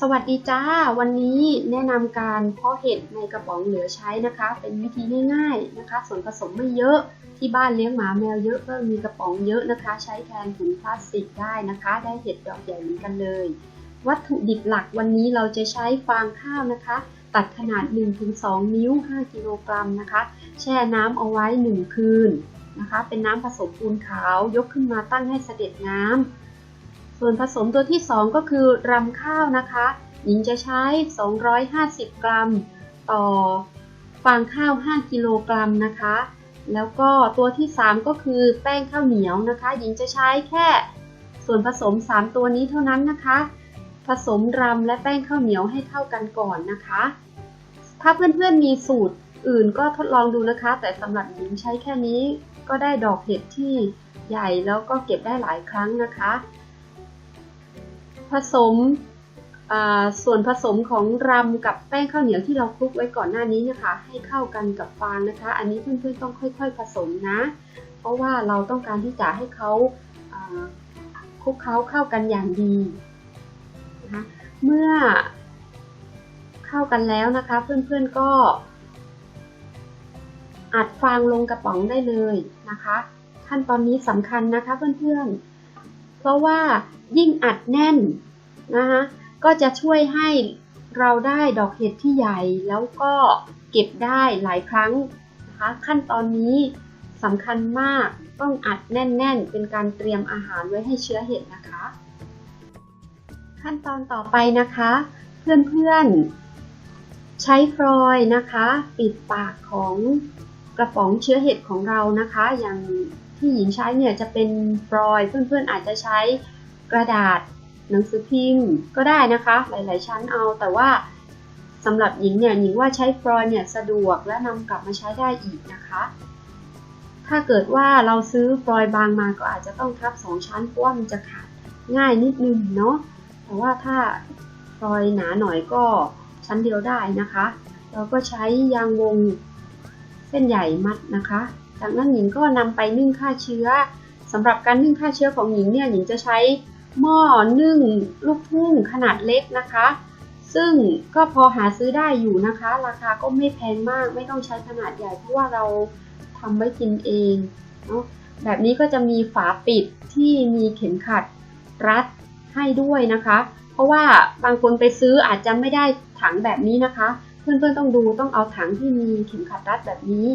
สวัสดีจ้า วันนี้แนะนำการเพาะเห็ดในกระป๋องเหลือใช้นะคะ เป็นวิธีง่ายๆนะคะ ส่วนผสมไม่เยอะที่บ้านเลี้ยงหมาแมวเยอะก็มีกระป๋องเยอะนะคะ ใช้แทนถุงพลาสติกได้นะคะ ได้เห็ดดอกใหญ่เหมือนกันเลย วัตถุดิบหลักวันนี้เราจะใช้ฟางข้าวนะคะ ตัดขนาด 1-2 นิ้ว 5 กิโลกรัมนะคะ แช่น้ำเอาไว้ 1 คืนนะคะ เป็นน้ำผสมปูนขาว ยกขึ้นมาตั้งให้เสด็จน้ำ ส่วนผสมตัวที่ 2 ก็คือรำข้าวนะคะ หญิงจะใช้ 250 กรัม ต่อฟางข้าว 5 กิโลกรัมนะคะ แล้วก็ตัวที่ 3 ก็คือแป้งข้าวเหนียวนะคะ หญิงจะใช้แค่ส่วนผสม 3 ตัวนี้เท่านั้นนะคะ ผสมรำและแป้งข้าวเหนียวให้เข้ากันก่อนนะคะ ถ้าเพื่อนๆมีสูตรอื่นก็ทดลองดูนะคะ แต่สำหรับหญิงใช้แค่นี้ก็ได้ดอกเห็ดที่ใหญ่แล้วก็เก็บได้หลายครั้งนะคะ ผสมส่วนผสมของรำกับแป้งข้าวเหนียวที่เราคลุกไว้ก่อนหน้านี้นะคะ ให้เข้ากันกับฟางนะคะ อันนี้เพื่อนๆต้องค่อย ๆ ผสมนะ เพราะว่าเราต้องการที่จะให้เขาคลุกเคล้าเข้ากันอย่างดีนะคะเมื่อเข้ากันแล้วนะคะ เพื่อนๆก็อัดฟางลงกระป๋องได้เลยนะคะ ขั้นตอนนี้สำคัญนะคะเพื่อนๆ เพราะว่ายิ่งอัดแน่น นะคะก็จะช่วยให้เราได้ดอกเห็ดที่ใหญ่แล้วก็เก็บได้หลายครั้งนะคะขั้นตอนนี้สำคัญมากต้องอัดแน่น ๆ เป็นการเตรียมอาหารไว้ให้เชื้อเห็ดนะคะ ขั้นตอนต่อไปนะคะ เพื่อนๆ ใช้ฟรอยนะคะ ปิดปากของกระป๋องเชื้อเห็ดของเรานะคะ อย่างที่หญิงใช้เนี่ยจะเป็นฟรอยเพื่อนๆอาจจะใช้กระดาษ หนังสือพิมพ์ก็ได้นะคะ หลาย ๆ ชั้นเอา แต่ว่าสำหรับหญิงเนี่ยหญิงว่าใช้ฟรอยเนี่ยสะดวกและนำกลับมาใช้ได้อีกนะคะ ถ้าเกิดว่าเราซื้อฟรอยบางมาก็อาจจะต้องทับสองชั้นเพราะว่ามันจะขาดง่ายนิดนึงเนาะแต่ว่าถ้าฟรอยหนาหน่อยก็ชั้นเดียวได้นะคะ เราก็ใช้ยางวงเส้นใหญ่มัดนะคะ จากนั้นหญิงก็นำไปนึ่งฆ่าเชื้อสำหรับการนึ่งฆ่าเชื้อของหญิงเนี่ยหญิงจะใช้ หม้อนึ่งลูกทุ่งขนาดเล็กนะคะ ซึ่งก็พอหาซื้อได้อยู่นะคะ ราคาก็ไม่แพงมากไม่ต้องใช้ขนาดใหญ่ เพราะว่าเราทำไว้กินเองเนาะแบบนี้ก็จะมีฝาปิดที่มีเข็มขัดรัดให้ด้วยนะคะ เพราะว่าบางคนไปซื้ออาจจะไม่ได้ถังแบบนี้นะคะ เพื่อนๆต้องดูต้องเอาถังที่มีเข็มขัดรัดแบบนี้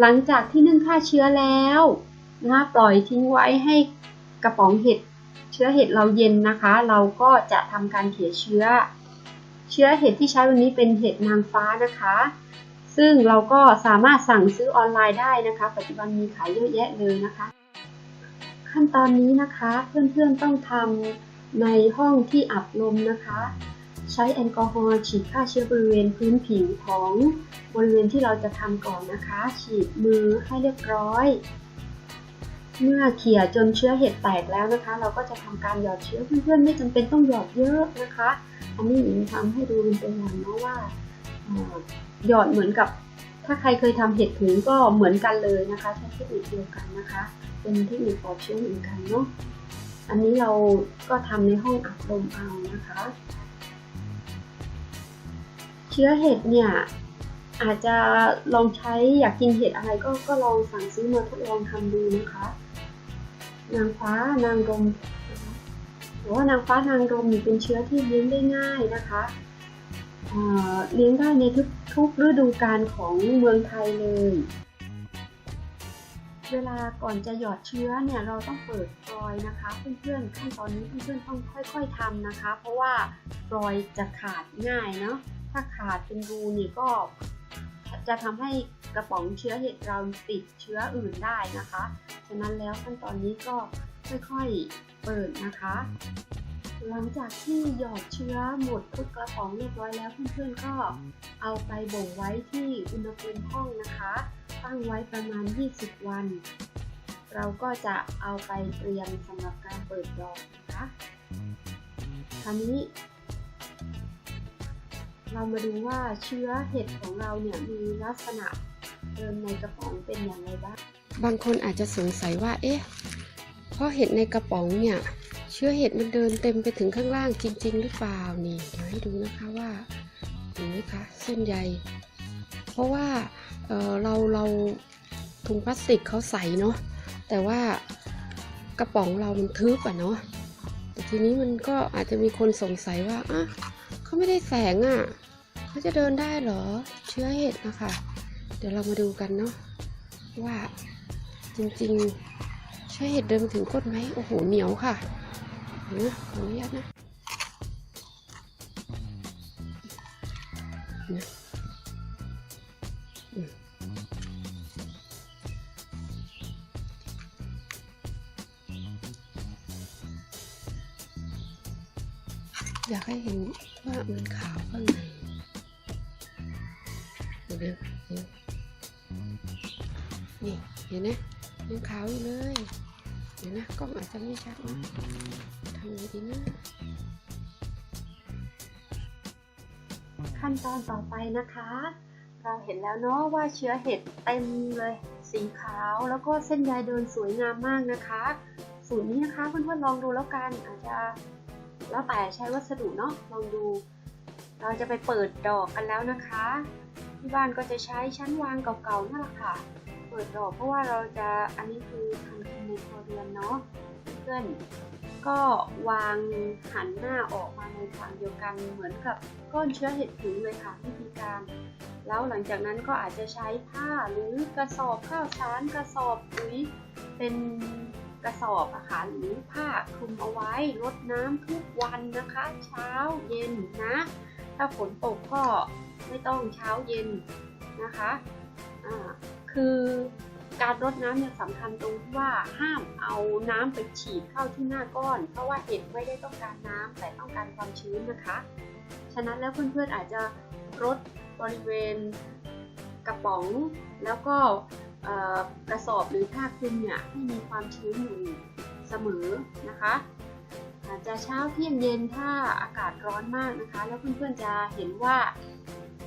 หลังจากที่นึ่งฆ่าเชื้อแล้วนะคะปล่อยทิ้งไว้ให้ ระป๋องเห็ดเชื้อเห็ดเราเย็นนะคะ เราก็จะทำการเขี่ยเชื้อ เชื้อเห็ดที่ใช้วันนี้เป็นเห็ดนางฟ้านะคะ ซึ่งเราก็สามารถสั่งซื้อออนไลน์ได้นะคะ ปัจจุบันมีขายเยอะแยะเลยนะคะ ขั้นตอนนี้นะคะเพื่อนๆต้องทำในห้องที่อับลมนะคะ ใช้แอลกอฮอล์ฉีดฆ่าเชื้อบริเวณพื้นผิวของบริเวณที่เราจะทำก่อนนะคะ ฉีดมือให้เรียบร้อย เมื่อเขี่ยจนเชื้อเห็ดแตกแล้วนะคะ เราก็จะทำการหยอดเชื้อเพื่อนๆไม่จำเป็นต้องหยอดเยอะนะคะ อันนี้หญิงทำให้ดูเป็นตัวอย่างเนาะว่าหยอดเหมือนกับ ถ้าใครเคยทำเห็ดถุงก็เหมือนกันเลยนะคะใช้เทคนิคเดียวกันนะคะ เป็นเทคนิคปลอดเชื้อเหมือนกันเนาะอันนี้เราก็ทำในห้องอัดลมเอานะคะ เชื้อเห็ดเนี่ยอาจจะลองใช้อยากกินเห็ดอะไรก็ก็ลองสั่งซื้อมาทดลองทำดูนะคะ นางฟ้านางรมหรือว่านางฟ้านางรมเป็นเชื้อที่เลี้ยงได้ง่ายนะคะเลี้ยงได้ในทุกทุกฤดูกาลของเมืองไทยเลย เวลาก่อนจะหยอดเชื้อเนี่ยเราต้องเปิดรอยนะคะเพื่อนๆขั้นตอนนี้เพื่อนๆต้องค่อย ๆทำนะคะ เพราะว่ารอยจะขาดง่ายเนาะถ้าขาดเป็นรูเนี่ยก็ จะทำให้กระป๋องเชื้อเห็ดเราติดเชื้ออื่นได้นะคะ ฉะนั้นแล้วขั้นตอนนี้ก็ค่อยๆเปิดนะคะ หลังจากที่หยอดเชื้อหมดทุกกระป๋องเรียบร้อยแล้วเพื่อนๆก็เอาไปบ่งไว้ที่อุณหภูมิห้องนะคะ ตั้งไว้ประมาณ 20 วัน เราก็จะเอาไปเตรียมสำหรับการเปิดดอกนะคะคราวนี้ เรามาดูว่าเชื้อเห็ดของเราเนี่ยมีลักษณะเดินในกระป๋องเป็นอย่างไรบ้าง บางคนอาจจะสงสัยว่า เอ๊ะ เพราะเห็ดในกระป๋องเนี่ย เชื้อเห็ดมันเดินเต็มไปถึงข้างล่างจริง ๆ หรือเปล่า นี่เดี๋ยวให้ดูนะคะว่าเห็นไหมคะเส้นใย เพราะว่าเเราเราถุงพลาสติกเขาใสเนาะ แต่ว่ากระป๋องเรามันทึบอะเนาะ แต่ทีนี้มันก็อาจจะมีคนสงสัยว่าอะ เขาไม่ได้แสงอะเขาจะเดินได้เหรอ เชื้อเห็ดนะคะ เดี๋ยวเรามาดูกันเนาะว่าจริงๆเชื้อเห็ดเดินมาถึงก้นไหมโอ้โหเหนียวค่ะเดี๋ยวนะขออนุญาตนะนะ อยากให้เห็นว่ามันขาวข้างในเดี๋ยวนะเดี๋ยวนี่เห็นไหมยังขาวอยู่เลยเดี๋ยวนะกล้องอาจจะไม่ชัดนะทำยังไงดีนะขั้นตอนต่อไปนะคะ เราเห็นแล้วเนาะว่าเชื้อเห็ดเต็มเลย สีขาวแล้วก็เส้นใยเดินสวยงามมากนะคะ สูตรนี้นะคะเพื่อนๆลองดูแล้วกันอาจจะ แล้วแต่ใช้วัสดุเนาะลองดู เราจะไปเปิดดอกกันแล้วนะคะ ที่บ้านก็จะใช้ชั้นวางเก่าๆนั่นแหละค่ะ เปิดดอกเพราะว่าเราจะอันนี้คือทำกินในครัวเรือนเนาะเพื่อนก็วางหันหน้าออกมาในทางเดียวกันเหมือนกับก้อนเชื้อเห็ดผิวเลยค่ะวิธีการ แล้วหลังจากนั้นก็อาจจะใช้ผ้าหรือกระสอบข้าวสารกระสอบปุ๋ยเป็น กระสอบอะค่ะหรือผ้าคลุมเอาไว้รดน้ำทุกวันนะคะ เช้าเย็นนะ ถ้าฝนตกก็ไม่ต้องเช้าเย็นนะคะอ่าคือการรดน้ำเนี่ยสำคัญตรงที่ว่าห้ามเอาน้ำไปฉีดเข้าที่หน้าก้อน เพราะว่าเห็ดไม่ได้ต้องการน้ำแต่ต้องการความชื้นนะคะ ฉะนั้นแล้วเพื่อนๆอาจจะรดบริเวณกระป๋องแล้วก็ กระสอบหรือผ้าคลุมเนี่ยให้มีความชื้นอยู่เสมอนะคะอาจจะเช้าเที่ยงเย็นถ้าอากาศร้อนมากนะคะ แล้วเพื่อนๆจะเห็นว่า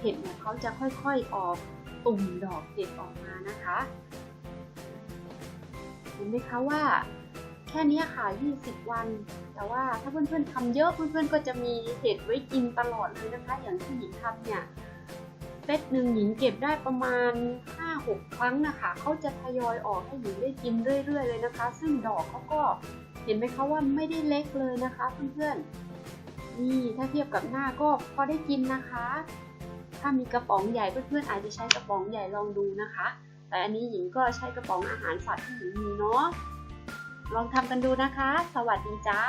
เห็ดเนี่ยเขาจะค่อยๆออกตุ่มดอกเห็ดออกมานะคะเห็นไหมคะว่าแค่นี้ยค่ะ 20 วัน แต่ว่าถ้าเพื่อนๆทำเยอะเพื่อนๆก็จะมีเห็ดไว้กินตลอดเลยนะคะ อย่างที่หญิงทำเนี่ยเซตหนึ่งหญิงเก็บได้ประมาณ 5-6 ครั้งนะคะเขาจะทยอยออกให้หญิงได้กินเรื่อย ๆ เลยนะคะ ซึ่งดอกเขาก็เห็นไหมคะว่าไม่ได้เล็กเลยนะคะเพื่อนๆนี่ถ้าเทียบกับหน้าก็พอได้กินนะคะ ถ้ามีกระป๋องใหญ่เพื่อนๆอาจจะใช้กระป๋องใหญ่ลองดูนะคะ แต่อันนี้หญิงก็ใช้กระป๋องอาหารสัตว์ที่หญิงมีเนาะลองทำกันดูนะคะ สวัสดีจ้า